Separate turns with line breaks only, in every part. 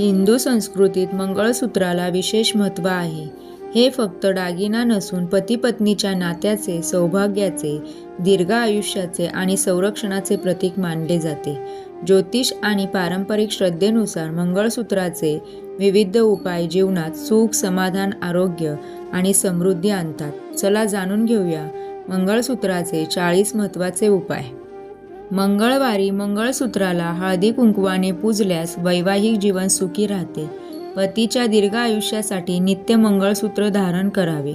हिंदू संस्कृतीत मंगळसूत्राला विशेष महत्त्व आहे. हे फक्त दागिना नसून पती पत्नीच्या नात्याचे सौभाग्याचे दीर्घ आयुष्याचे आणि संरक्षणाचे प्रतीक मानले जाते. ज्योतिष आणि पारंपरिक श्रद्धेनुसार मंगळसूत्राचे विविध उपाय जीवनात सुख समाधान आरोग्य आणि समृद्धी आणतात. चला जाणून घेऊया मंगळसूत्राचे चाळीस महत्त्वाचे उपाय. मंगळवारी मंगळसूत्राला हळदी कुंकवाने पूजल्यास वैवाहिक जीवन सुखी राहते. पतीच्या दीर्घ आयुष्यासाठी नित्य मंगळसूत्र धारण करावे.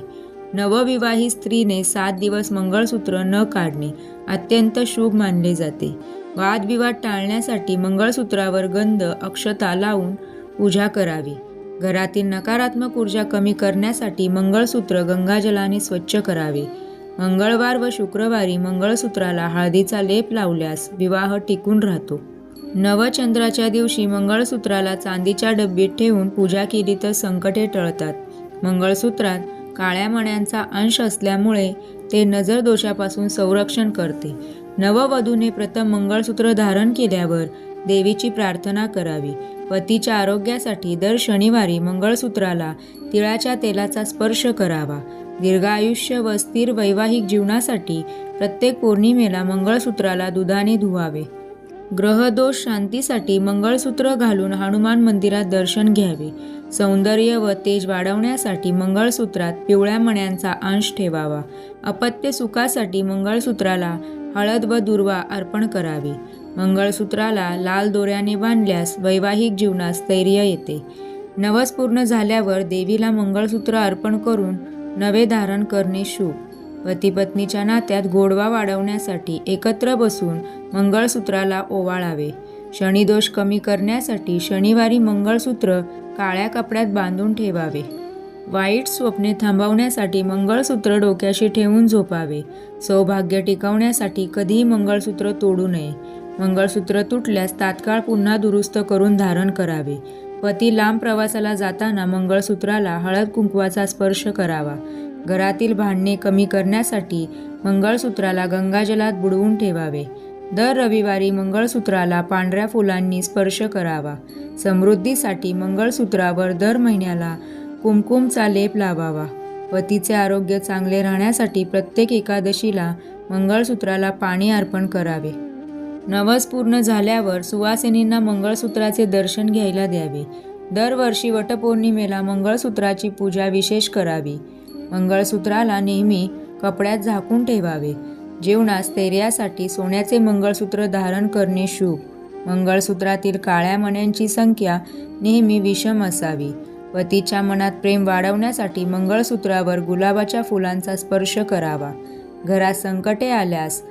नवविवाहित स्त्रीने सात दिवस मंगळसूत्र न काढणे अत्यंत शुभ मानले जाते. वादविवाद टाळण्यासाठी मंगळसूत्रावर गंध अक्षता लावून पूजा करावी. घरातील नकारात्मक ऊर्जा कमी करण्यासाठी मंगळसूत्र गंगाजलाने स्वच्छ करावे. मंगळवार व शुक्रवारी मंगळसूत्राला हळदीचा लेप लावल्यास विवाह टिकून राहतो. नवचंद्राच्या दिवशी मंगळसूत्राला चांदीच्या डब्बीत ठेवून पूजा केली तर संकटे टळतात. मंगळसूत्रात काळ्या मण्यांचा अंश असल्यामुळे ते नजर दोषापासून संरक्षण करते. नववधूने प्रथम मंगळसूत्र धारण केल्यावर देवीची प्रार्थना करावी. पतीच्या आरोग्यासाठी दर शनिवारी मंगळसूत्राला तिळाच्या तेलाचा स्पर्श करावा. दीर्घायुष्य व स्थिर वैवाहिक जीवनासाठी प्रत्येक पौर्णिमेला मंगळसूत्राला दुधाने धुवावे. ग्रहदोष शांतीसाठी मंगळसूत्र घालून हनुमान मंदिरात दर्शन घ्यावे. सौंदर्य व तेज वाढवण्यासाठी मंगळसूत्रात पिवळ्या मण्यांचा अंश ठेवावा. अपत्य सुखासाठी मंगळसूत्राला हळद व दुर्वा अर्पण करावे. मंगळसूत्राला लाल दोऱ्याने बांधल्यास वैवाहिक जीवनात स्थैर्य येते. नवस पूर्ण झाल्यावर देवीला मंगळसूत्र अर्पण करून नवे धारण करणे शुभ. पतीपत्नीच्या नात्यात गोडवा वाढवण्यासाठी एकत्र बसून मंगळसूत्राला ओवाळावे. शनिदोष कमी करण्यासाठी शनिवारी मंगळसूत्र काळ्या कपड्यात बांधून ठेवावे. वाईट स्वप्ने थांबवण्यासाठी मंगळसूत्र डोक्याशी ठेवून झोपावे. सौभाग्य टिकवण्यासाठी कधीही मंगळसूत्र तोडू नये. मंगळसूत्र तुटल्यास तात्काळ पुन्हा दुरुस्त करून धारण करावे. पती लांब प्रवासाला जाताना मंगळसूत्राला हळद कुंकवाचा स्पर्श करावा. घरातील भांडणे कमी करण्यासाठी मंगळसूत्राला गंगाजलात बुडवून ठेवावे. दर रविवारी मंगळसूत्राला पांढऱ्या फुलांनी स्पर्श करावा. समृद्धीसाठी मंगळसूत्रावर दर महिन्याला कुमकुमचा लेप लावावा. पतीचे आरोग्य चांगले राहण्यासाठी प्रत्येक एकादशीला मंगळसूत्राला पाणी अर्पण करावे. नवस पूर्ण झाल्यावर सुवासिनींना मंगळसूत्राचे दर्शन घ्यायला द्यावे. दरवर्षी वटपौर्णिमेला मंगळसूत्राची पूजा विशेष करावी. मंगळसूत्राला नेहमी कपड्यात झाकून ठेवावे. जेवणास स्थैर्यासाठी सोन्याचे मंगळसूत्र धारण करणे शुभ. मंगळसूत्रातील काळ्या मण्यांची संख्या नेहमी विषम असावी. पतीच्या मनात प्रेम वाढवण्यासाठी मंगळसूत्रावर गुलाबाच्या फुलांचा स्पर्श करावा. घरात संकटे आल्यास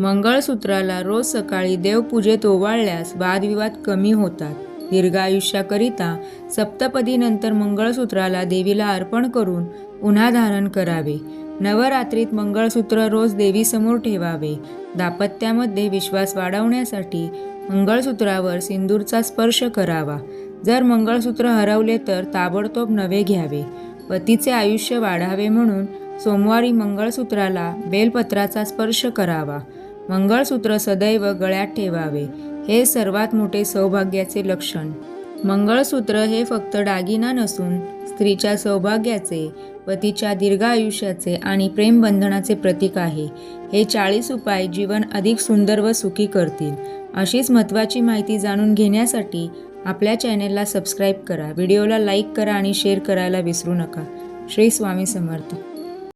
मंगळसूत्राला रोज सकाळी देवपूजेत ओवाळल्यास वादविवाद कमी होतात. दीर्घ आयुष्याकरिता सप्तपदीनंतर मंगळसूत्राला देवीला अर्पण करून पुन्हा धारण करावे. नवरात्रीत मंगळसूत्र रोज देवीसमोर ठेवावे. दाम्पत्यामध्ये विश्वास वाढवण्यासाठी मंगळसूत्रावर सिंदूरचा स्पर्श करावा. जर मंगळसूत्र हरवले तर ताबडतोब नवे घ्यावे. पतीचे आयुष्य वाढावे म्हणून सोमवारी मंगळसूत्राला बेलपत्राचा स्पर्श करावा. मंगळसूत्र सदैव गळ्यात ठेवावे हे सर्वात मोठे सौभाग्याचे लक्षण. मंगळसूत्र हे फक्त दागिना नसून स्त्रीच्या सौभाग्याचे पतीच्या दीर्घ आयुष्याचे आणि प्रेमबंधनाचे प्रतीक आहे. हे चाळीस उपाय जीवन अधिक सुंदर व सुखी करतील. अशीच महत्त्वाची माहिती जाणून घेण्यासाठी आपल्या चॅनेलला सबस्क्राईब करा. व्हिडिओला लाईक करा आणि शेअर करायला विसरू नका. श्री स्वामी समर्थ.